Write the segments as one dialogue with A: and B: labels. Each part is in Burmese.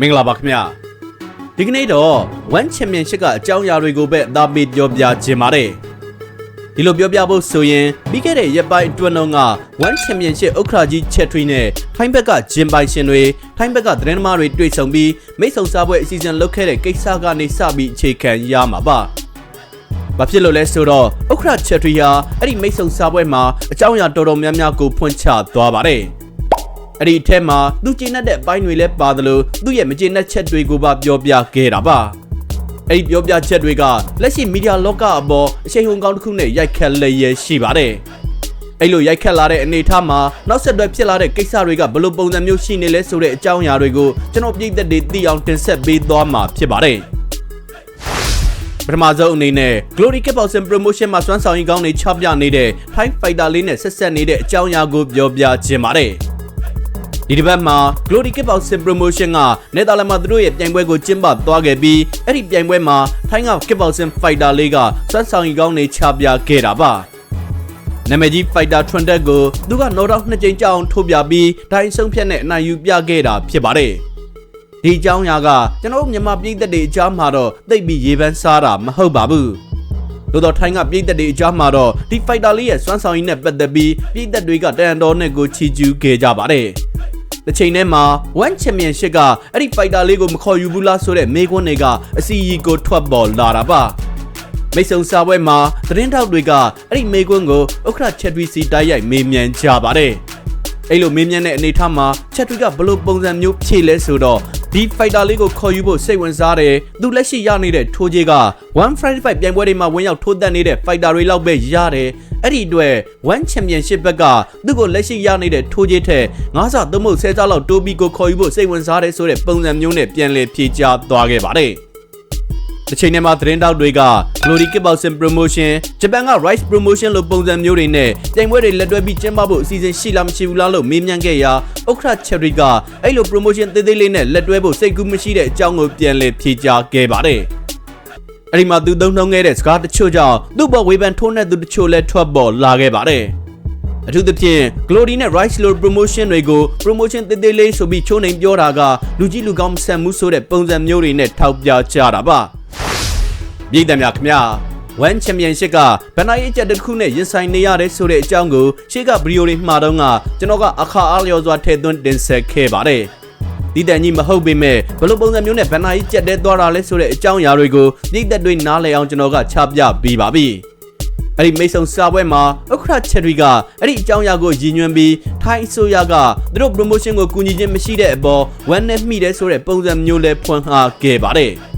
A: မင်္ဂလာပါခင်ဗျာဒီကနေ့တော့ One Championship ကအကြောင်းအရာတွေကိုပဲအသားပေးပြောပြခြင်းပါတယ်ဒီလိုပြောပြဖို့ဆိုရင်ပြီးခဲ့တဲ့ရက်ပိုင်းအတွင်းတော့က One Championship ဥက္ကရာကြီးချက်ထွေးနဲ့ထိုင်းဘက်ကဂျင်ပိုင်ရှင်တွေထိုင်းဘက်ကသတင်းသမားတွေတွေ့ဆုံပြီးမိတ်ဆုံစားပွဲအစီအစဉ်လုပ်ခဲ့တဲ့ကိစ္စကနေစပြီးအခြေခံရမှာပါဘာဖြစ်လို့လဲဆိုတော့ဥက္ကရာချက်ထွေးဟာအဲ့ဒီမိတ်ဆုံစားပွဲမှာအကြောင်းအရာတော်တော်များများကိုဖွင့်ချသွားပါတယ် အဲ့ဒီအထက်မှာသူကျင်းတဲ့အပိုင်းတွေလည်းပါသလိုသူ့ရဲ့မကျင်းတဲ့ချက်တွေကိုပါပြောပြခဲ့တာပါအဲ့ဒီပြောပြချက်တွေကလက်ရှိမီဒီယာလောကအပေါ်အချိန်ဟုန်ကောင်းတစ်ခုနဲ့ရိုက်ခတ်လျက်ရှိပါတယ်အဲ့လိုရိုက်ခတ်လာတဲ့အနေအထားမှာနောက်ဆက်တွဲဖြစ်လာတဲ့ကိစ္စတွေကဘယ်လိုပုံစံမျိုးရှိနေလဲဆိုတဲ့အကြောင်းအရာတွေကိုကျွန်တော်ပြည်သက်တွေသိအောင်တင်ဆက်ပေးသွားမှာဖြစ်ပါတယ်ပထမဆုံးအနေနဲ့ Glory Kickboxing Promotion မှာစွမ်းဆောင်ရည်ကောင်းတွေချပြနေတဲ့ Thai Fighter လေးနဲ့ဆက်ဆက်နေတဲ့အကြောင်းအရာကိုပြောပြခြင်းပါတယ် ဒီတစ်ပတ်မှာ Glory Kickboxing Promotion ကနယ်သာလန်မှာသူတို့ရဲ့ပြိုင်ပွဲကိုကျင်းပသွားခဲ့ပြီးအဲ့ဒီပြိုင်ပွဲမှာထိုင်းက Kickboxing Fighter လေးကစွမ်းဆောင်ရည်ကောင်းတွေချပြခဲ့တာပါနာမည်ကြီး Fighter Trundet ကိုသူက knock out နှစ်ကြိမ်ကြောင်းထိုးပြပြီးဒိုင်းဆုံးဖြတ်နဲ့အနိုင်ယူပြခဲ့တာဖြစ်ပါတယ်ဒီအကြောင်းအရာကကျွန်တော်တို့မြန်မာပြည်သက်တွေအကြားမှာတော့သိပ်ပြီးရေပန်းစားတာမဟုတ်ပါဘူး။သို့တော့ထိုင်းကပြည်သက်တွေအကြားမှာတော့ဒီ fighter လေးရဲ့စွမ်းဆောင်ရည်နဲ့ပတ်သက်ပြီးပြည်သက်တွေကတန်တော်နဲ့ကိုချီကျူးခဲ့ကြပါတယ်။ တစ်ချိန်တည်းမှာ One Championship ကအဲ့ဒီ fighter လေးကိုမခေါ်ယူဘူးလားဆိုတဲ့မေးခွန်းတွေကအစီအီကိုထွက်ပေါ်လာတာပါ။မိတ်ဆုံစာပွဲမှာသတင်းထောက်တွေကအဲ့ဒီမေးခွန်းကိုဥက္ကဋ္ဌချက်တွီစီတိုက်ရိုက်မေးမြန်းကြပါတယ်။အဲ့လိုမေးမြန်းတဲ့အနေအထားမှာချက်ထွေးကဘလို့ပုံစံမျိုးဖြေလဲဆိုတော့ ဒီ fighter လေးကိုခေါ်ယူဖို့စိတ်ဝင်စားတယ်သူလက်ရှိရနေတဲ့ထိုးကြီးက155ပြိုင်ပွဲတွေမှာဝင်ရောက်ထိုးတက်နေတဲ့ fighter တွေလောက်ပဲရတယ်အဲ့ဒီအတွက်1 championship ဘက်ကသူ့ကိုလက်ရှိရနေတဲ့ထိုးကြီးထက်9ဆသုံးဖို့10ဆလောက်တိုးပြီးကိုခေါ်ယူဖို့စိတ်ဝင်စားတယ်ဆိုတဲ့ပုံစံမျိုးနဲ့ပြန်လည်ဖြေကြားသွားခဲ့ပါတယ် တစ်ချိန်တည်းမှာသတင်းတောက်တွေက Glory Kickboxing Promotion ဂျပန်က Rise Promotion လို့ပုံစံမျိုးတွေနဲ့ပြိုင်ပွဲတွေလက်တွဲပြီးကျင်းပဖို့အစီအစဉ်ရှိလားမရှိဘူးလားလို့မေးမြန်းခဲ့ရာဥက္ခရ Cherry ကအဲ့လို promotion သေးသေးလေးနဲ့လက်တွဲဖို့စိတ်ကူးမရှိတဲ့အကြောင်းကိုပြန်လည်ဖြေကြားခဲ့ပါတယ်။အဲ့ဒီမှာသူသုံးနှုံခဲ့တဲ့စကားတချို့ကြောင့်သူ့ဘောဝေဖန်ထိုးတဲ့သူတချို့လည်းထွက်ပေါ်လာခဲ့ပါတယ်။အထူးသဖြင့် Glory နဲ့ Rise Low Promotion တွေကို promotion သေးသေးလေးဆိုပြီးချိုးနှိမ်ပြောတာကလူကြီးလူကောင်းမဆန်မှုဆိုတဲ့ပုံစံမျိုးတွေနဲ့ထောက်ပြကြတာပါ။ ပြည်သူများခင်ဗျာ One Championship ကဗန်နာရေးချက်တစ်ခုနဲ့ရင်ဆိုင်နေရတဲ့ဆိုတဲ့အကြောင်းကိုရှေ့ကဗီဒီယိုတွေမှာတော့ကကျွန်တော်ကအခါအားလျော်စွာထည့်သွင်းတင်ဆက်ခဲ့ပါတယ်။ဒီတန်ကြီးမဟုတ်ပေမဲ့ဘယ်လိုပုံစံမျိုးနဲ့ဗန်နာရေးချက်တဲသွားတာလဲဆိုတဲ့အကြောင်းအရာတွေကိုပြည်သက်တွေနားလည်အောင်ကျွန်တော်ကချပြပေးပါပြီ။အဲ့ဒီမိတ်ဆုံစာပွဲမှာအခရချက်တွေကအဲ့ဒီအကြောင်းအရာကိုရည်ညွှန်းပြီးထိုင်းအစိုးရကသူတို့ promotion ကိုကူညီခြင်းမရှိတဲ့အပေါ် one နဲ့မိတယ်ဆိုတဲ့ပုံစံမျိုးလဲဖွင့်ဟခဲ့ပါတယ်။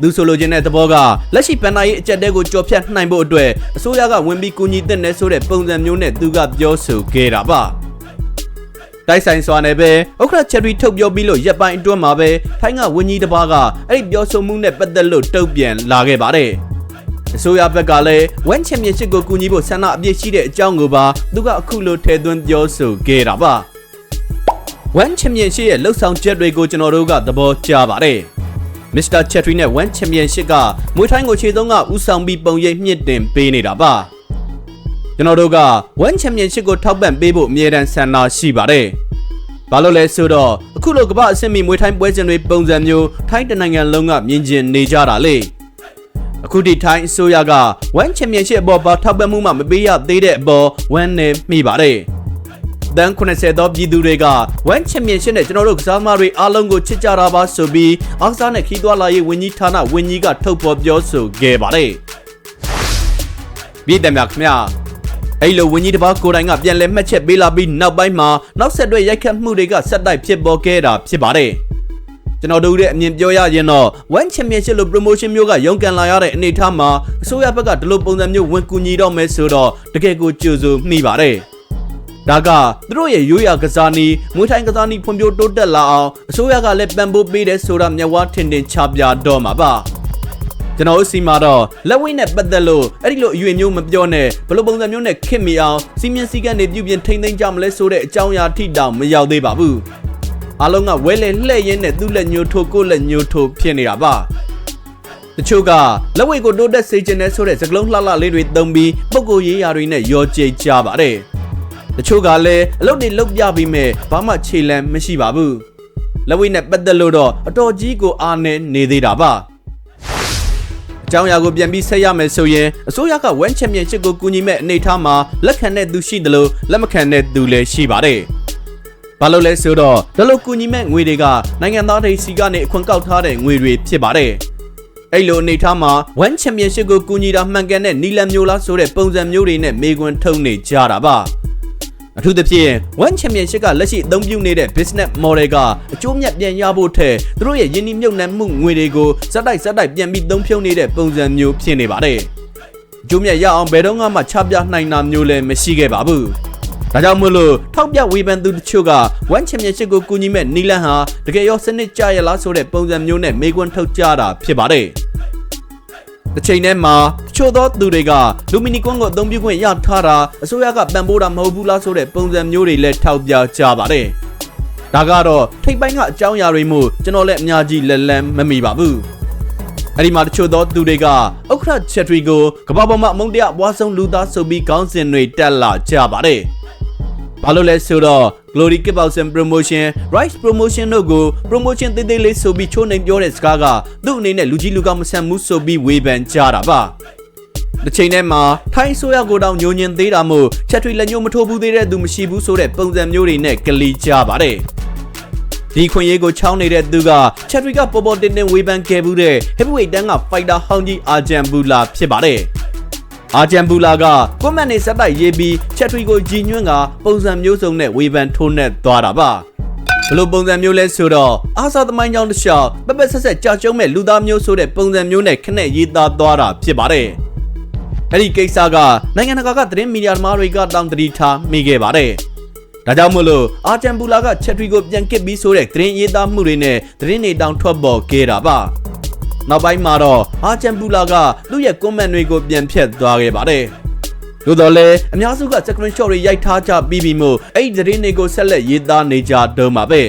A: သူဆိုလိုချင်တဲ့သဘောကလက်ရှိပန်နာရေးအကြက်တဲကိုကြော်ဖြတ်နိုင်ဖို့အတွက်အစိုးရကဝင်ပြီးကူညီတဲ့နယ်ဆိုတဲ့ပုံစံမျိုးနဲ့သူကပြောဆိုခဲ့တာပါတိုက်ဆိုင်စွာနဲ့ပဲဥက္ကဋ္ဌချက်ရီထုတ်ပြောပြီးလို့ရက်ပိုင်းအတွင်းမှာပဲထိုင်းကဝင်းကြီးတစ်ပါးကအဲ့ဒီပြောဆိုမှုနဲ့ပတ်သက်လို့တုံ့ပြန်လာခဲ့ပါတယ်အစိုးရဘက်ကလည်းဝမ်ချန်ပီယံရှစ်ကိုကူညီဖို့ဆန္ဒအပြည့်ရှိတဲ့အကြောင်းကိုပါသူကအခုလိုထည့်သွင်းပြောဆိုခဲ့တာပါဝမ်ချန်ပီယံရှစ်ရဲ့လှုပ်ဆောင်ချက်တွေကိုကျွန်တော်တို့ကသဘောကျပါတယ် မစ္စတာချက်ထရီနဲ့ One Championship ကမွေးထိုင်းကိုခြေသုံးကဥဆောင်ပြီးပုံရိပ်မြင့်တင်ပေးနေတာပါကျွန်တော်တို့က One Championship ကိုထောက်ပံ့ပေးဖို့အမြဲတမ်းဆန္ဒရှိပါတယ်ဘာလို့လဲဆိုတော့အခုလိုကမ္ဘာအဆင့်မီမွေးထိုင်းပွဲစဉ်တွေပုံစံမျိုးထိုင်းတနိုင်ငံလုံးကမြင်ကျင်နေကြတာလေအခုဒီထိုင်းအစိုးရက One Championship အပေါ်ပါထောက်ပံ့မှုမှမပေးရသေးတဲ့အပေါ် One နဲ့မိပါတယ် တန်း80သောပြည်သူတွေက One Championship နဲ့ကျွန်တော်တို့ကစားသမားတွေအားလုံးကိုချစ်ကြတာပါဆိုပြီးအားကစားနဲ့ခီးသွွာလာရေးဝန်ကြီးဌာနဝန်ကြီးကထုတ်ဖော်ပြောဆိုခဲ့ပါတယ်။ပြည်တယ်များခင်ဗျာအဲ့လိုဝန်ကြီးတစ်ပါးကိုယ်တိုင်ကပြန်လဲမှတ်ချက်ပေးလာပြီးနောက်ပိုင်းမှာနောက်ဆက်တွဲရိုက်ခတ်မှုတွေကဆက်တိုက်ဖြစ်ပေါ်ခဲ့တာဖြစ်ပါတယ်။ကျွန်တော်တို့ရဲ့အမြင်ပြောရရင်တော့ One Championship လို့ promotion မျိုးကရုန်းကန်လာရတဲ့အနေအထားမှာအစိုးရဘက်ကဒီလိုပုံစံမျိုးဝင်ကူညီတော့မယ်ဆိုတော့တကယ်ကိုကြိုဆိုမိပါတယ်။ ဒါကသူတို့ရဲ့ရိုးရာကစားနည်းမွေးထိုင်းကစားနည်းဖွံ့ဖြိုးတိုးတက်လာအောင်အစိုးရကလည်းပံ့ပိုးပေးတယ်ဆိုတာမျက်ဝါးထင်ထင်ချပြတော့မှာပါကျွန်တော်တို့စီမှာတော့လက်ဝိနဲ့ပတ်သက်လို့အဲ့ဒီလိုအရွေမျိုးမပြောနဲ့ဘယ်လိုပုံစံမျိုးနဲ့ခစ်မိအောင်စီမင်းစည်းကမ်းတွေပြုပြင်ထိမ့်သိမ်းကြမလဲဆိုတဲ့အကြောင်းအရာထိတောင်မရောက်သေးပါဘူးအားလုံးကဝဲလေလှဲ့ရင်းနဲ့သူ့လက်ညှိုးထိုးကိုယ့်လက်ညှိုးထိုးဖြစ်နေတာပါတချို့ကလက်ဝိကိုတိုးတက်စေခြင်းနဲ့ဆိုတဲ့စကလုံးလှလှလေးတွေသုံးပြီးပုံကိုရေးရာတွေနဲ့ရောကြိတ်ကြပါတယ် တချို့ကလည်းအလုပ်တွေလုပ်ပြပြီးမဲ့ဘာမှခြေလမ်းမရှိပါဘူးလက်ဝိနဲ့ပတ်သက်လို့တော့အတော်ကြီးကိုအားနေနေသေးတာပါအကြောင်းအရာကိုပြန်ပြီးဆက်ရမယ်ဆိုရင်အစိုးရကဝမ်ချန်ပီယံရှစ်ကိုကူညီမဲ့အနေအထားမှာလက်ခံတဲ့သူရှိတယ်လို့လက်မခံတဲ့သူလည်းရှိပါတယ်ဘာလို့လဲဆိုတော့ဒါလို့ကူညီမဲ့ငွေတွေကနိုင်ငံသားတွေစီကနေအခွန်ကောက်ထားတဲ့ငွေတွေဖြစ်ပါတယ်အဲ့လိုအနေထားမှာ1 Championship ကိုကူညီတာမှန်ကန်တဲ့နီလန်မျိုးလားဆိုတဲ့ပုံစံမျိုးတွေနဲ့မေကွန်းထုံနေကြတာပါ အထူးသဖြင့်1 Championship ကလက်ရှိအသုံးပြုနေတဲ့ business model ကအကျိုးမြတ်ပြန်ရဖို့ထက်သူတို့ရဲ့ယင်းနှမြုပ်နှံမှုငွေတွေကိုစက်တိုက်စက်တိုက်ပြန်ပြီးသုံးဖြုံနေတဲ့ပုံစံမျိုးဖြစ်နေပါတယ်အကျိုးမြတ်ရအောင်ဘယ်တော့မှချပြနိုင်တာမျိုးလည်းမရှိခဲ့ပါဘူးဒါကြောင့်မို့လို့ထောက်ပြဝေဖန်သူတချို့က1 Championship ကိုကူညီမဲ့နီလန်ဟာတကယ်ရောစနစ်ကြရလားဆိုတဲ့ပုံစံမျိုးနဲ့မေကွန်းထုတ်ကြတာဖြစ်ပါတယ်။ တစ်ချိန်တည်းမှာတချို့သောသူတွေကလူမီနီကွန်ကိုအသုံးပြုခွင့်ရထားတာအစိုးရကပံ့ပိုးတာမဟုတ်ဘူးလားဆိုတဲ့ပုံစံမျိုးတွေလည်းထောက်ပြကြပါတယ်။ဒါကတော့ထိပ်ပိုင်းကအကြောင်းအရာတွေမို့ကျွန်တော်လည်းအများကြီးလက်လန်းမမိပါဘူး။အဲ့ဒီမှာတချို့သောသူတွေကဥက္ခရချက်ထရီကိုကမ္ဘာပေါ်မှာအမုန်းတရားအပွားဆုံးလူသားဆိုပြီးခေါင်းစဉ်တွေတက်လာကြပါတယ်။ ဘာလို့လဲဆိုတော့ Glory Kickboxing Promotion, Rice Promotion တို့ကို promotion သေးသေးလေးဆိုပြီးချိုးနှိမ်ပြောတဲ့စကားကသူ့အနေနဲ့လူကြီးလူကောင်းမဆန်မှုဆိုပြီးဝေဖန်ကြတာပါ။တစ်ချိန်တည်းမှာထိုင်းဆိုရကိုတောင်ညိုညင်သေးတာမို့ချက်ထွေလက်ညှိုးမထိုးဘူးသေးတဲ့သူမရှိဘူးဆိုတဲ့ပုံစံမျိုးတွေနဲ့ကလီကြပါတယ်။ဒီခွင့်ရေးကိုချောင်းနေတဲ့သူကချက်ထွေကပေါ်ပေါ်တင်တင်ဝေဖန်ခဲ့ဘူးတဲ့ heavyweight တန်းက fighter ဟောင်းကြီးအာဂျန်ဘူလာဖြစ်ပါတယ်။ အာဂျန်ဘူလာကကွန်မန့်နေစက်တိုက်ရေးပြီးချက်ထွီကိုကြီးညွန့်ကပုံစံမျိုးစုံနဲ့ဝေဖန်ထိုးနှက်သွားတာပါဘလို့ပုံစံမျိုးလဲဆိုတော့အာသာသမိုင်းကြောင်းတစ်လျှောက်ပက်ပက်ဆက်ဆက်ကြာကျုံးမဲ့လူသားမျိုးဆိုတဲ့ပုံစံမျိုးနဲ့ခနဲ့ရေးသားသွားတာဖြစ်ပါတယ်အဲ့ဒီကိစ္စကနိုင်ငံတကာကသတင်းမီဒီယာသမားတွေကတောင်းတတိထားမိခဲ့ပါတယ်ဒါကြောင့်မို့လို့အာဂျန်ဘူလာကချက်ထွီကိုပြန်ကစ်ပြီးဆိုတဲ့သတင်းရေးသားမှုတွေနဲ့သတင်းတွေတောင်းထွက်ပေါ်ခဲ့တာပါ နောက်ပိုင်းမှာတော့အာချန်ပူလာကသူ့ရဲ့ comment တွေကိုပြန်ဖြတ်သွားခဲ့ပါတယ်။သို့တော်လည်းအများစုက screenshot တွေရိုက်ထားကြပြီးပြီမို့အဲ့ဒီသတင်းတွေကိုဆက်လက်ရေးသားနေကြတော့မှာပဲ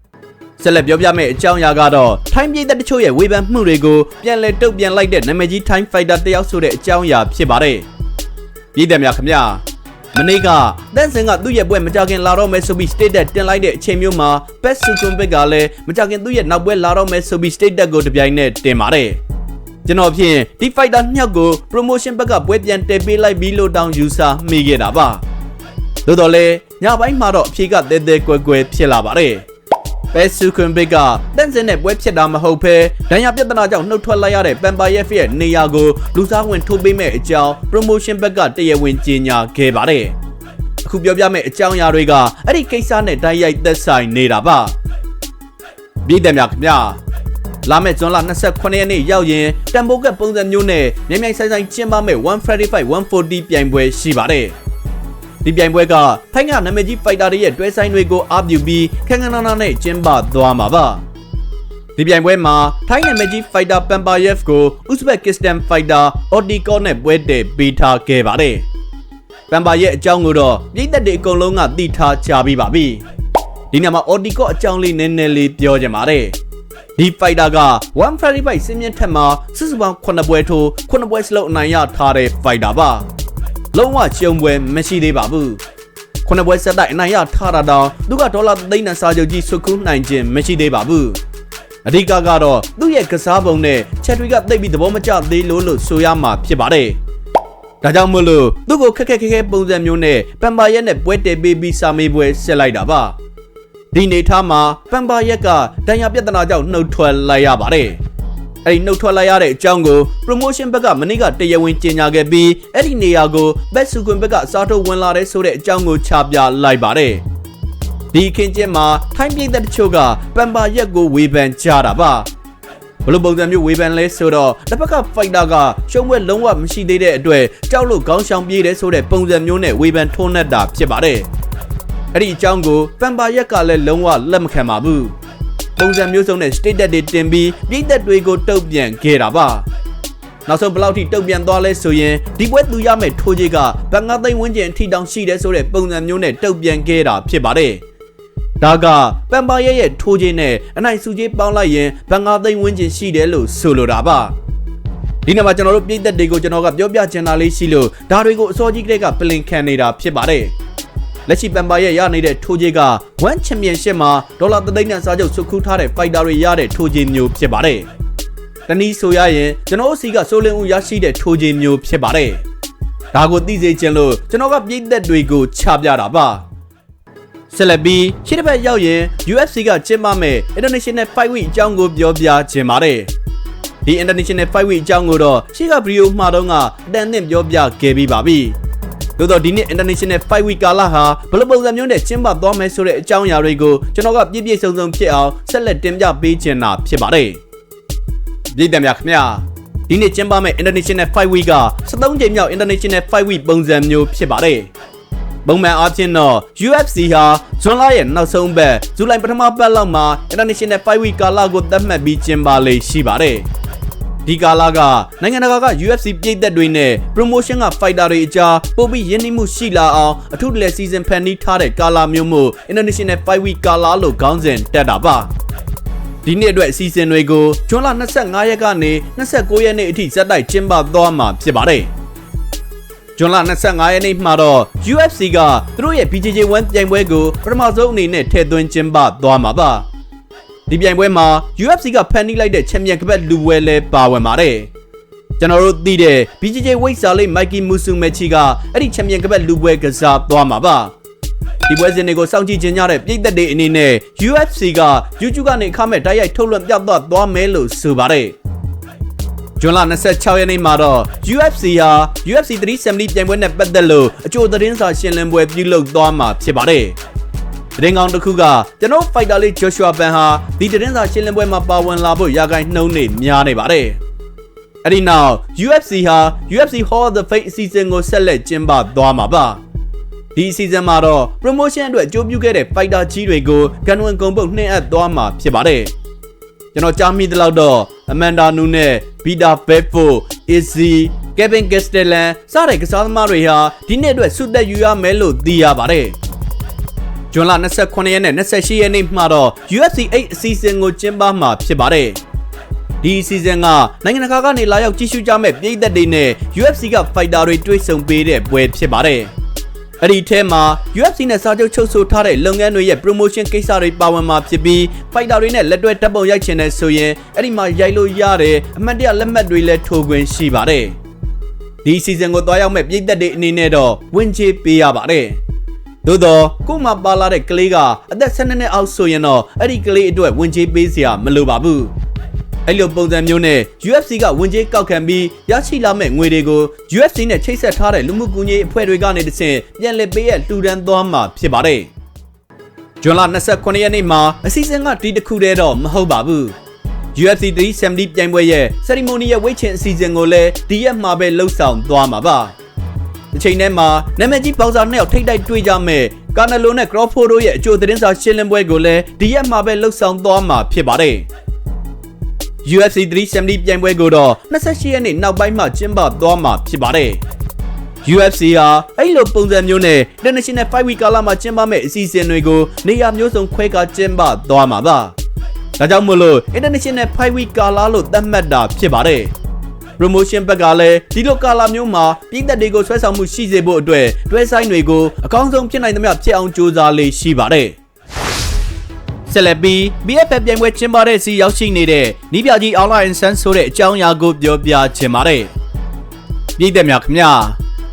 A: ။ဆက်လက်ပြောပြမယ့်အကြောင်းအရာကတော့ထိုင်းပြည်သက်တချို့ရဲ့ဝေဖန်မှုတွေကိုပြန်လည်တုတ်ပြန်လိုက်တဲ့နာမည်ကြီး Time Fighter တယောက်ဆိုတဲ့အကြောင်းအရာဖြစ်ပါတယ်။ပြည်သက်များခင်ဗျာ မနေ့ကတန်စင်ကသူ့ရဲ့ပွဲမကြခင်လာတော့မယ်ဆိုပြီး state တင်လိုက်တဲ့အချိန်မျိုးမှာ Pet Sukumbit ကလည်းမကြခင်သူ့ရဲ့နောက်ပွဲလာတော့မယ်ဆိုပြီး state ကိုတပြိုင်နက်တင်ပါတယ်ကျွန်တော်ဖြင့်ဒီ fighter ညောက်ကို promotion ဘက်ကပွဲပြန်တည်ပေးလိုက်ပြီးလို့တောင်း user မိခဲ့တာပါသို့တော်လည်းညပိုင်းမှာတော့အဖြေကတဲတဲကွယ်ကွယ်ဖြစ်လာပါတယ် ပဲဆူခွန်ဘစ်ကတန်စင်နဲ့ပွဲဖြစ်တာမဟုတ်ဘဲဒဏ်ရာပြဿနာကြောင့်နှုတ်ထွက်လိုက်ရတဲ့ပန်ပါရက်ဖရဲ့နေရာကိုလူစားဝင်ထိုးပေးမဲ့အကြောင်း promotion ဘက်ကတရားဝင်ကြေညာခဲ့ပါတယ်။အခုပြောပြမယ့်အကြောင်းအရာတွေကအဲ့ဒီကိစ္စနဲ့တိုက်ရိုက်သက်ဆိုင်နေတာပါ။ပြည်တယ်များခင်ဗျာလာမယ့်ဇွန်လ29ရက်နေ့ရောက်ရင်တမ်ပိုကပုံစံမျိုးနဲ့မြိုင်မြိုင်ဆိုင်ဆိုင်ကျင်းပမယ့်135 140ပြိုင်ပွဲရှိပါတယ်။ ဒီပြိုင်ပွဲကထိုင်းကနာမည်ကြီးဖိုက်တာတွေရဲ့တွဲဆိုင်တွေကိုအားပြုပြီးခန်းခန်းနာနာနဲ့ကျင်းပသွားမှာပါဒီပြိုင်ပွဲမှာထိုင်းနာမည်ကြီးဖိုက်တာပန်ပါယက်ကိုဥဇဘက်ကစ္စတန်ဖိုက်တာအော်ဒီကောနဲ့ပွဲတည်ပေးထားခဲ့ပါတယ်ပန်ပါရဲ့အကြောင်းကိုတော့ပြည်သက်တွေအကုန်လုံးကသိထားကြပြီးပါပြီဒီနေ့မှာအော်ဒီကောအကြောင်းလေးနည်းနည်းလေးပြောကြပါမယ်ဒီဖိုက်တာက135စင်းမြင့်ထက်မှာစစ်စပန်9ပွဲထိုး9ပွဲစလုံးအနိုင်ရထားတဲ့ဖိုက်တာပါ လုံးဝကျုံပွဲမရှိသေးပါဘူးခုနှစ်ပွဲဆက်တိုက်အနိုင်ရထားတာတောင်သူကဒေါ်လာသိန်းနဲ့စာချုပ်ကြီးဆွကူးနိုင်ခြင်းမရှိသေးပါဘူးအဓိကကတော့သူ့ရဲ့ကစားပုံနဲ့ချက်တွေကသိပ်ပြီးသဘောမကျသေးလို့လို့ဆိုရမှာဖြစ်ပါတယ်ဒါကြောင့်မို့လို့သူ့ကိုခက်ခက်ခဲခဲပုံစံမျိုးနဲ့ပန်ပါရက်နဲ့ပွဲတည်ပေးပြီးစာမေးပွဲဆက်လိုက်တာပါဒီနေထားမှာပန်ပါရက်ကဒဏ်ရာပြဿနာကြောင့်နှုတ်ထွက်လိုက်ရပါတယ် အဲ့ဒီနှုတ်ထွက်လိုက်ရတဲ့အကြောင်းကို promotion ဘက်ကမနေ့ကတရားဝင်ကြေညာခဲ့ပြီးအဲ့ဒီနေရာကို bet စုခွင်ဘက်ကစားထုတ်ဝင်လာတဲ့ဆိုတဲ့အကြောင်းကိုချပြလိုက်ပါတယ်ဒီခင်းကျင်းမှာထိုင်းပြည်သက်တချို့ကပန်ပါရက်ကိုဝေဖန်ကြတာပါဘလို့ပုံစံမျိုးဝေဖန်လဲဆိုတော့တစ်ဖက်က fighter ကရှုံးပွဲလုံးဝမရှိသေးတဲ့အတွက်ကြောက်လို့ခေါင်းရှောင်ပြေးတယ်ဆိုတဲ့ပုံစံမျိုးနဲ့ဝေဖန်ထိုးနှက်တာဖြစ်ပါတယ်အဲ့ဒီအကြောင်းကိုပန်ပါရက်ကလည်းလုံးဝလက်မခံပါဘူး ပုံစံမျိုးစုံနဲ့ state တွေတင်ပြီးပြည်သက်တွေကိုတုတ်ပြန်ခဲ့တာပါနောက်ဆုံးဘယ်လောက်ထိတုတ်ပြန်သွားလဲဆိုရင်ဒီပွဲသူရမယ့်ထိုးကြီးကဘန်ငါသိန်းဝန်းကျင်ထိတောင်ရှိတယ်ဆိုတဲ့ပုံစံမျိုးနဲ့တုတ်ပြန်ခဲ့တာဖြစ်ပါတယ်ဒါကပန်ပါရဲ့ရဲ့ထိုးကြီးနဲ့အနိုင်စုကြီးပေါင်းလိုက်ရင်ဘန်ငါသိန်းဝန်းကျင်ရှိတယ်လို့ဆိုလိုတာပါဒီနေ့မှာကျွန်တော်တို့ပြည်သက်တွေကိုကျွန်တော်ကပြောပြချင်တာလေးရှိလို့ဒါတွေကိုအစောကြီးကတည်းကပလင်ခံနေတာဖြစ်ပါတယ် လက်ရှိပန်ပါရဲ့ရနေတဲ့ထိုးကြီးက1 Championship မှာဒေါ်လာ3သိန်းနဲ့စားချုပ်စုခူးထားတဲ့ fighter တွေရတဲ့ထိုးကြီးမျိုးဖြစ်ပါတယ်။တနည်းဆိုရရင်ကျွန်တော်တို့စီကဆိုလင်ဦးရရှိတဲ့ထိုးကြီးမျိုးဖြစ်ပါတယ်။ဒါကိုသိစေချင်လို့ကျွန်တော်ကပြည်သက်တွေကိုချပြတာပါ။ဆက်လက်ပြီးရှစ်တစ်ပတ်ရောက်ရင် UFC ကကျင်းပမဲ့ International Fight Week အကြောင်းကိုပြောပြချင်ပါတယ်။ဒီ International Fight Week အကြောင်းကိုတော့ရှေ့ကဗီဒီယိုမှာတော့ကအတန်အသင့်ပြောပြခဲ့ပြီးပါပြီ။ သို့တော့ဒီနေ့ International Fight Week ကာလဟာဘယ်လိုပုံစံမျိုးနဲ့ကျင်းပသွားမယ်ဆိုတဲ့အကြောင်းအရာတွေကိုကျွန်တော်ကပြည့်ပြည့်စုံစုံဖြစ်အောင်ဆက်လက်တင်ပြပေးချင်တာဖြစ်ပါတယ်။ပြည်သက်များခင်ဗျာဒီနေ့ကျင်းပမယ့် International Fight Week က73ကြိမ်မြောက် International Fight Week ပုံစံမျိုးဖြစ်ပါတယ်။ပုံမှန်အားဖြင့်တော့ UFC ဟာဇွန်လရဲ့နောက်ဆုံးပတ်ဇူလိုင်ပထမပတ်လောက်မှာ International Fight Week ကာလကိုသတ်မှတ်ပြီးကျင်းပလေရှိပါတယ်။ ဒီကာလကနိုင်ငံတကာက UFC ပြည်သက်တွေနဲ့ promotion က fighter တွေအကြားပို့ပြီးရင်းနှီးမှုရှိလာအောင်အထူးတလဲ season ဖန်တီးထားတဲ့ကာလမျိုးမို့ International Fight Week ကာလလို့ခေါင်းစဉ်တက်တာပါဒီနေ့အတွက်အစီအစဉ်တွေကိုဇွန်လ25ရက်ကနေ29ရက်နေ့အထိဇက်တိုက်ကျင်းပသွားမှာဖြစ်ပါတယ်ဇွန်လ25ရက်နေ့မှာတော့ UFC ကသူတို့ရဲ့ BJJ 1 ပြိုင်ပွဲကိုပထမဆုံးအနေနဲ့ထည့်သွင်းကျင်းပသွားမှာပါ ဒီပြိုင်ပွဲမှာ UFC ကဖန်တီးလိုက်တဲ့ချန်ပီယံကပတ်လူပွဲလဲပါဝင်ပါတယ်ကျွန်တော်တို့သိတဲ့ BJJ weight စာလေး Mikey Musumeci ကအဲ့ဒီချန်ပီယံကပတ်လူပွဲကစားသွားမှာပါဒီပွဲစဉ်တွေကိုစောင့်ကြည့်ကြကြတဲ့ပြည်သက်တွေအနေနဲ့ UFC က YouTube ကနေအခမဲ့တိုက်ရိုက်ထုတ်လွှင့်ပြသသွားမယ်လို့ဆိုပါတယ်ဇွန်လ26ရက်နေ့မှာတော့ UFC ဟာ UFC 370ပြိုင်ပွဲနဲ့ပတ်သက်လို့အကြိုသတင်းစာရှင်းလင်းပွဲပြုလုပ်သွားမှာဖြစ်ပါတယ်။ သတင်းကောင်းတစ်ခုကကျွန်တော် fighter လေး Joshua Ban ဟာဒီသတင်းစာရှင်းလင်းပွဲမှာပါဝင်လာဖို့ရာဂိုင်းနှုံးနေများနေပါတယ်။အဲ့ဒီနောက် UFC ဟာ UFC Hall of the Fame အစီအစဉ်ကိုဆက်လက်ကျင်းပသွားမှာပါ။ဒီအစီအစဉ်မှာတော့ promotion အတွက်အကျိုးပြုခဲ့တဲ့ fighter ကြီးတွေကိုကန်ဝန်ကုံပုတ်နှင်းအပ်သွားမှာဖြစ်ပါတယ်။ကျွန်တော်ကြားမိသလောက်တော့အမန်ဒါနူနဲ့ဘီတာဘက်ဖို့အစ်ဇီကက်ဗင်ဂက်စတယ်လန်စတဲ့ကစားသမားတွေဟာဒီနှစ်အတွက်ဆုသက်ယူရမယ်လို့သိရပါတယ်။ ဇွန်လ29ရက်နဲ့28ရက်နေ့မှာတော့ UFC 8အစီအစဉ်ကိုကျင်းပမှာဖြစ်ပါတယ်။ဒီအစီအစဉ်ကနိုင်ငံတကာကနေလာရောက်ကြည့်ရှုကြမဲ့ပြည်သက်တွေနဲ့ UFC ကဖိုက်တာတွေတွေ့ဆုံပေးတဲ့ပွဲဖြစ်ပါတယ်။အဲ့ဒီထဲမှာ UFC နဲ့စာချုပ်ချုပ်ဆိုထားတဲ့လုပ်ငန်းတွေရဲ့ promotion ကိစ္စတွေပါဝင်မှာဖြစ်ပြီး fighter တွေနဲ့လက်တွဲတပ်ပုံရိုက်ချင်တဲ့ဆိုရင်အဲ့ဒီမှာရိုက်လို့ရတယ်အမှတ်တရလက်မှတ်တွေလည်းထိုးခွင့်ရှိပါတယ်ဒီ season ကိုတွားရောက်မဲ့ပြည်သက်တွေအနေနဲ့တော့ဝင်ချေးပေးရပါတယ် သို့တော့ကို့မှာပါလာတဲ့ကလေးကအသက်12နှစ်အောက်ဆိုရင်တော့အဲ့ဒီကလေးအတွက်ဝင်ချေးပေးစရာမလိုပါဘူးအဲ့လိုပုံစံမျိုးနဲ့ UFC ကဝင်ကြေးကောက်ခံပြီးရရှိလာမဲ့ငွေတွေကို UFC နဲ့ချိတ်ဆက်ထားတဲ့လူမှုကူညီရေးအဖွဲ့တွေကနေတဆင့်ပြန်လည်ပေးရလှူဒန်းသွားမှာဖြစ်ပါတယ်။ဇွန်လ29ရက်နေ့မှာအစီအစဉ်ကဒီတစ်ခုတည်းတော့မဟုတ်ပါဘူး။ UFC 370ပြိုင်ပွဲရဲ့ ceremony ရဲ့ဝိတ်ချင်အစီအစဉ်ကိုလည်းဒီရက်မှာပဲလှုပ်ဆောင်သွားမှာပါ။ ဒီချိန်ထဲမှာနာမည်ကြီးပေါင်စာနှစ်ယောက်ထိတ်တိုက်တွေ့ကြမဲ့ကာနယ်လိုနဲ့ Crawford တို့ရဲ့အကြိုသတင်းစာရှင်းလင်းပွဲကိုလည်းဒီရက်မှာပဲလှုပ်ဆောင်သွားမှာဖြစ်ပါတယ်။ UFC 370ပြိုင်ပွဲကိုတော့28ရက်နေ့နောက်ပိုင်းမှကျင်းပသွားမှာဖြစ်ပါတယ်။ UFC ဟာအဲ့လိုပုံစံမျိုးနဲ့ International Fight Week ကာလမှာကျင်းပမယ့်အစီအစဉ်တွေကိုနေရာမျိုးစုံခွဲကာကျင်းပသွားမှာပါ။ဒါကြောင့်မို့လို့ International Fight Week ကာလလို့သတ်မှတ်တာဖြစ်ပါတယ်။ promotion ဘက်ကလည်းဒီလိုကာလာမျိုးမှာပြည်သက်တွေကိုဆွဲဆောင်မှုရှိစေဖို့အတွက်တွဲဆိုင်တွေကိုအကောင်းဆုံးဖြစ်နိုင်သမျှဖြစ်အောင်ကြိုးစားလေးရှိပါတယ်။ဆက်လက်ပြီး BFF ပြိုင်ပွဲကျင်းပတဲ့စီရောက်ရှိနေတဲ့နီးပြကြီး online ဆန်းဆိုတဲ့အကြောင်းအရာကိုပြောပြချင်ပါတယ်။ပြည်သက်များခင်ဗျာ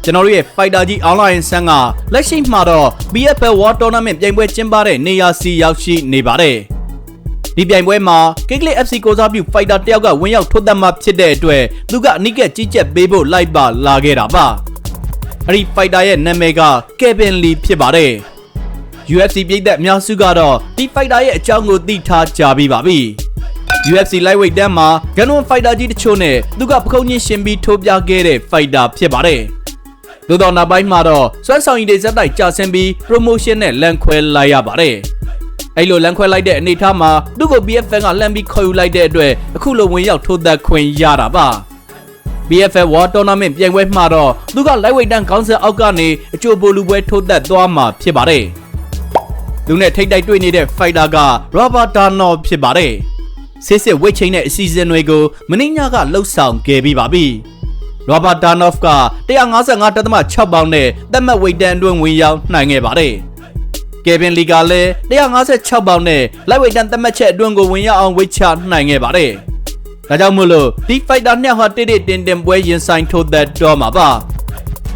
A: ကျွန်တော်တို့ရဲ့ fighter ကြီး online ဆန်းကလက်ရှိမှာတော့ BFF World Tournament ပြိုင်ပွဲကျင်းပတဲ့နေရာစီရောက်ရှိနေပါတယ်။ ဒီပြိုင်ပွဲမှာ Kickley FC ကိုစားပြု fighter တယောက်ကဝင်ရောက်ထိုးသက်မှဖြစ်တဲ့အတွက်သူကအနိကကြီးကြက်ပေးဖို့လိုက်ပါလာခဲ့တာပါ။အဲ့ဒီ fighter ရဲ့နာမည်က Kevin Lee ဖြစ်ပါတယ်။ UFC ပြည်သက်အများစုကတော့ဒီ fighter ရဲ့အကြောင်းကိုသိထားကြပြီးပါပြီ။ UFC lightweight တန်းမှာ Gunman fighter ကြီးတချို့နဲ့သူကပခုံးချင်းရှင်ပြီးထိုးပြခဲ့တဲ့ fighter ဖြစ်ပါတယ်။သို့တော့နောက်ပိုင်းမှာတော့စွမ်းဆောင်ရည်တွေဇက်တိုက်ကျဆင်းပြီး promotion နဲ့လန်ခွဲလိုက်ရပါတယ်။ အဲ့လိုလန်ခွဲလိုက်တဲ့အနေအထားမှာသူ့ကို BFN ကလှမ်းပြီးခေါ်ယူလိုက်တဲ့အတွက်အခုလိုဝင်ရောက်ထိုးသက်ခွင့်ရတာပါ။ BFF World Tournament ပြိုင်ပွဲမှာတော့သူက lightweight တန်းခေါင်းစဉ်အောက်ကနေအချို့ပိုလူပွဲထိုးသက်သွားမှာဖြစ်ပါတယ်။လူနဲ့ထိတ်တိုက်တွေ့နေတဲ့ fighter က Robert Darno ဖြစ်ပါတယ်။စစ်စစ်ဝိတ်ချိန်တဲ့အစီအစဉ်တွေကိုမင်းညကလှုပ်ဆောင်ခဲ့ပြီးပါပြီ။ရောဘတ်ဒါနော့ဖ်က155.6ပေါင်နဲ့သတ်မှတ်ဝိတ်တန်အတွင်းဝင်ရောက်နိုင်ခဲ့ပါတယ် ကယ်ဗင်လီကလည်း156ပေါင်နဲ့လိုက်ဝိတ်တန်သတ်မှတ်ချက်အတွင်းကိုဝင်ရောက်အောင်ဝိတ်ချနိုင်ခဲ့ပါတယ်ဒါကြောင့်မို့လို့ဒီဖိုက်တာနှစ်ဟာတိတိတင်တင်ပွဲရင်ဆိုင်ထိုးသက်တော့မှာပါ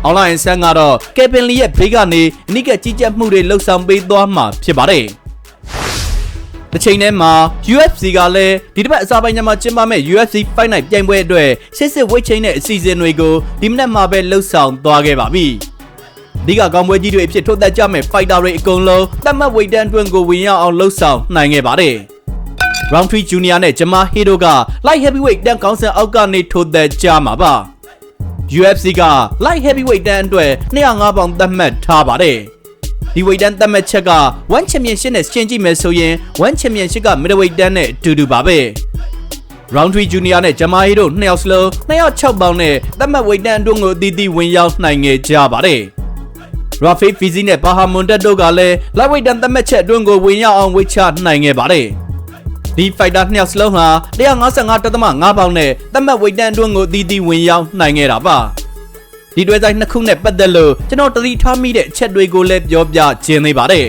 A: အွန်လိုင်းဆန်ကတော့ကယ်ဗင်လီရဲ့ဘေးကနေအနိကကြီးကြပ်မှုတွေလှုပ်ဆောင်ပေးသွားမှာဖြစ်ပါတယ်။တစ်ချိန်တည်းမှာ UFC ကလည်းဒီတစ်ပတ်အစာပိုင်းညမှာကျင်းပမဲ့ UFC Fight Night ပြိုင်ပွဲအတွက်စစ်စစ်ဝိတ်ချိန်တဲ့အစီအစဉ်တွေကိုဒီမနက်မှာပဲလှုပ်ဆောင်သွားခဲ့ပါပြီ။ ဒီကကောင်းပွဲကြီးတွေအဖြစ်ထုတ်သက်ကြမဲ့ fighter တွေအကုန်လုံးတတ်မှတ်ဝိတ်တန်းအတွင်းကိုဝင်ရောက်အောင်လှုပ်ဆောင်နိုင်ခဲ့ပါတယ်။ Round 3 Junior နဲ့ဂျမာဟီဒိုက Light Heavyweight တန်းကောင်းဆန်အောက်ကနေထိုးသက်ကြမှာပါ။ UFC က light heavyweight တန်းအတွက်205ပေါင်သတ်မှတ်ထားပါတယ်။ဒီဝိတ်တန်းသတ်မှတ်ချက်က1 championship နဲ့ရှင်းကြည့်မယ်ဆိုရင်1 championship က middleweight တန်းနဲ့အတူတူပါပဲ။ Round 3 Junior နဲ့ဂျမာဟီတို့နှစ်ယောက်စလုံး206ပေါင်နဲ့သတ်မှတ်ဝိတ်တန်းအတွင်းကိုအသီးသီးဝင်ရောက်နိုင်ခဲ့ကြပါတယ်။ Rafi Fizi နဲ့ Bahamondet တို့ကလည်း lightweight တန်းသတ်မှတ်ချက်အတွင်းကိုဝင်ရောက်အောင်ဝိတ်ချနိုင်ခဲ့ပါတယ်။ဒီဖိုက်တာနှစ်ယောက်စလုံးဟာ155.5ပေါင်နဲ့သတ်မှတ်ဝိတ်တန်းအတွင်းကိုအသီးသီးဝင်ရောက်နိုင်ခဲ့တာပါဒီတွဲဆိုင်နှစ်ခုနဲ့ပတ်သက်လို့ကျွန်တော်တတိထားမိတဲ့အချက်တွေကိုလည်းပြောပြခြင်းသေးပါတယ်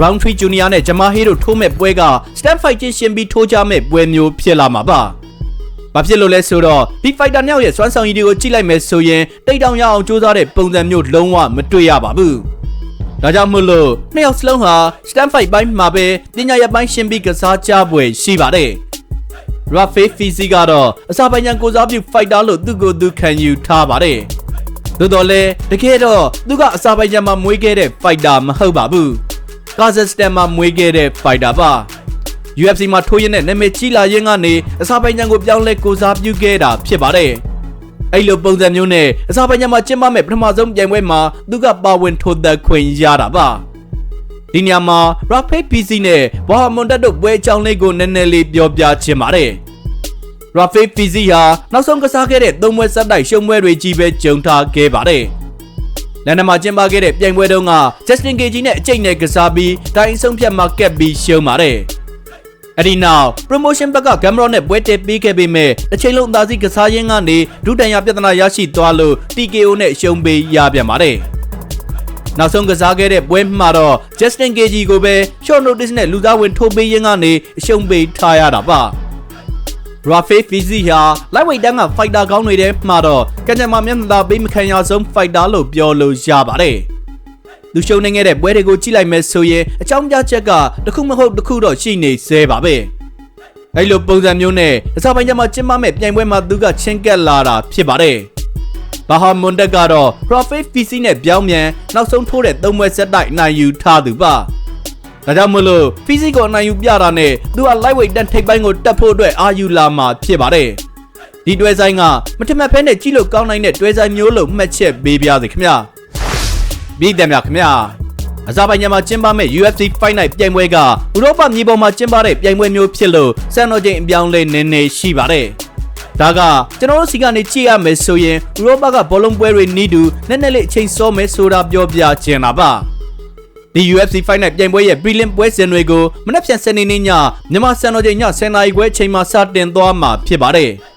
A: Round 3 Junior နဲ့ဂျမာဟီတို့ထိုးမဲ့ပွဲက Stand Fight ချင်းရှင်ပြီးထိုးကြမဲ့ပွဲမျိုးဖြစ်လာမှာပါ ဘာဖြစ်လို့လဲဆိုတော့ဒီ fighter နှစ်ယောက်ရဲ့စွမ်းဆောင်ရည်တွေကိုကြည့်လိုက်မယ်ဆိုရင်တိတ်တောင်ရအောင်စူးစမ်းတဲ့ပုံစံမျိုးလုံးဝမတွေ့ရပါဘူးဒါကြောင့်မို့လို့နှစ်ယောက်စလုံးဟာ stand fight ပိုင်းမှာပဲပညာရပ်ပိုင်းရှင်းပြီးကစားကြပွဲရှိပါတယ်။ Rafe Fizi ကတော့အစာပိုင်းညာကိုစားပြု fighter လို့သူ့ကိုယ်သူခံယူထားပါတယ်။သို့တော်လည်းတကယ်တော့သူကအစာပိုင်းညာမှာမွေးခဲ့တဲ့ fighter မဟုတ်ပါဘူး။ Kazakhstan မှာမွေးခဲ့တဲ့ fighter ပါ။ UFC မှာထိုးရင်းနဲ့နာမည်ကြီးလာရင်းကနေအစာပိုင်းညာကိုပြောင်းလဲကိုစားပြုခဲ့တာဖြစ်ပါတယ်။အဲ့လိုပုံစံမျိုးနဲ့အစာပိုင်းညမှာကျင်းပမဲ့ပထမဆုံးပြိုင်ပွဲမှာသူကပါဝင်ထိုးသက်ခွင့်ရတာပါဒီညမှာ Rapid PC နဲ့ Bahamondet တို့ပွဲအကြောင်းလေးကိုနည်းနည်းလေးပြောပြချင်ပါတယ် Rapid PC ဟာနောက်ဆုံးကစားခဲ့တဲ့သုံးပွဲဆက်တိုက်ရှုံးပွဲတွေကြီးပဲကြုံထားခဲ့ပါတယ်လန်ဒန်မှာကျင်းပခဲ့တဲ့ပြိုင်ပွဲတုန်းက Justin Gage နဲ့အကျိတ်နဲ့ကစားပြီးတိုင်းဆုံးဖြတ်မှာကက်ပြီးရှုံးပါတယ် အဲ့ဒီနောက် promotion ဘက်က Gamron နဲ့ပွဲတက်ပေးခဲ့ပေမဲ့တစ်ချိန်လုံးအသာစီးကစားရင်းကနေဒုတန်ရပြဿနာရရှိသွားလို့ TKO နဲ့ရှုံးပေးရပြန်ပါတယ်။နောက်ဆုံးကစားခဲ့တဲ့ပွဲမှာတော့ Justin Gage ကိုပဲ short notice နဲ့လူသားဝင်ထိုးပေးရင်းကနေအရှုံးပေးထားရတာပါ။ Rafe Fizi ဟာ lightweight တန်းက fighter ကောင်းတွေထဲမှာတော့ကံကြမ္မာမျက်နှာသာပေးမခံရဆုံး fighter လို့ပြောလို့ရပါတယ်။ သူရှုံနေခဲ့တဲ့ပွဲတွေကိုကြည့်လိုက်မယ်ဆိုရင်အကြောင်းပြချက်ကတစ်ခုမဟုတ်တစ်ခုတော့ရှိနေသေးပါပဲအဲ့လိုပုံစံမျိုးနဲ့အစပိုင်းကျမှကျင်းပမဲ့ပြိုင်ပွဲမှာသူကချင်းကက်လာတာဖြစ်ပါတယ်ဘာဟာမွန်တက်ကတော့ Profit PC နဲ့ပြောင်းပြန်နောက်ဆုံးထိုးတဲ့သုံးပွဲဆက်တိုက်နိုင်ယူထားသူပါဒါကြောင့်မလို့ physical အနိုင်ယူပြတာနဲ့သူက lightweight တန်ထိပ်ပိုင်းကိုတက်ဖို့အတွက်အာယူလာမှာဖြစ်ပါတယ်ဒီတွဲဆိုင်ကမထမက်ဖဲနဲ့ကြည့်လို့ကောင်းနိုင်တဲ့တွဲဆိုင်မျိုးလို့မှတ်ချက်ပေးပြစေခင်ဗျာ ပြည်တယ်များခင်ဗျာအဇာဘိုင်ဂျန်မှာကျင်းပမဲ့ UFC Fight Night ပြိုင်ပွဲကဥရောပမြေပေါ်မှာကျင်းပတဲ့ပြိုင်ပွဲမျိုးဖြစ်လို့စံတော်ချိန်အပြောင်းလဲနည်းနည်းရှိပါတယ်ဒါကကျွန်တော်တို့စီကနေကြည့်ရမယ်ဆိုရင်ဥရောပကဘောလုံးပွဲတွေနီးတူနည်းနည်းလေးအချိန်စောမယ်ဆိုတာပြောပြချင်တာပါဒီ UFC Fight Night ပြိုင်ပွဲရဲ့ prelim ပွဲစဉ်တွေကိုမနက်ဖြန်စနေနေ့ညမြန်မာစံတော်ချိန်ည10:00နာရီခွဲအချိန်မှာစတင်သွားမှာဖြစ်ပါတယ်။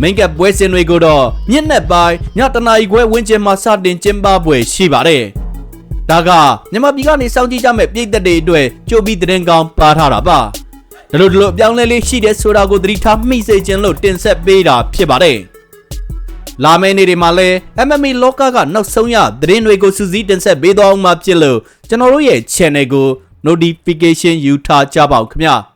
A: main cap ပွဲစဉ်တွေကိုတော့မြင့်နဲ့ပိုင်းညတနာရီခွဲဝင်းကျင်မှာစတင်ကျင်းပပွဲရှိပါတယ်။ဒါကမြန်မာပြည်ကနေစောင့်ကြည့်ကြမဲ့ပြည်သက်တွေအတွက်ကြိုပြီးသတင်းကောင်းပါထားတာပါ။ဒါလိုဒါလိုအပြောင်းလဲလေးရှိတဲ့ဆိုတာကိုသတိထားမိစေခြင်းလို့တင်ဆက်ပေးတာဖြစ်ပါတယ်။လာမယ့်နေ့တွေမှာလည်း MMA လောကကနောက်ဆုံးရသတင်းတွေကိုစူးစီးတင်ဆက်ပေးသွားအောင်မှာဖြစ်လို့ကျွန်တော်တို့ရဲ့ channel ကို notification ယူထားကြပါဦးခင်ဗျာ။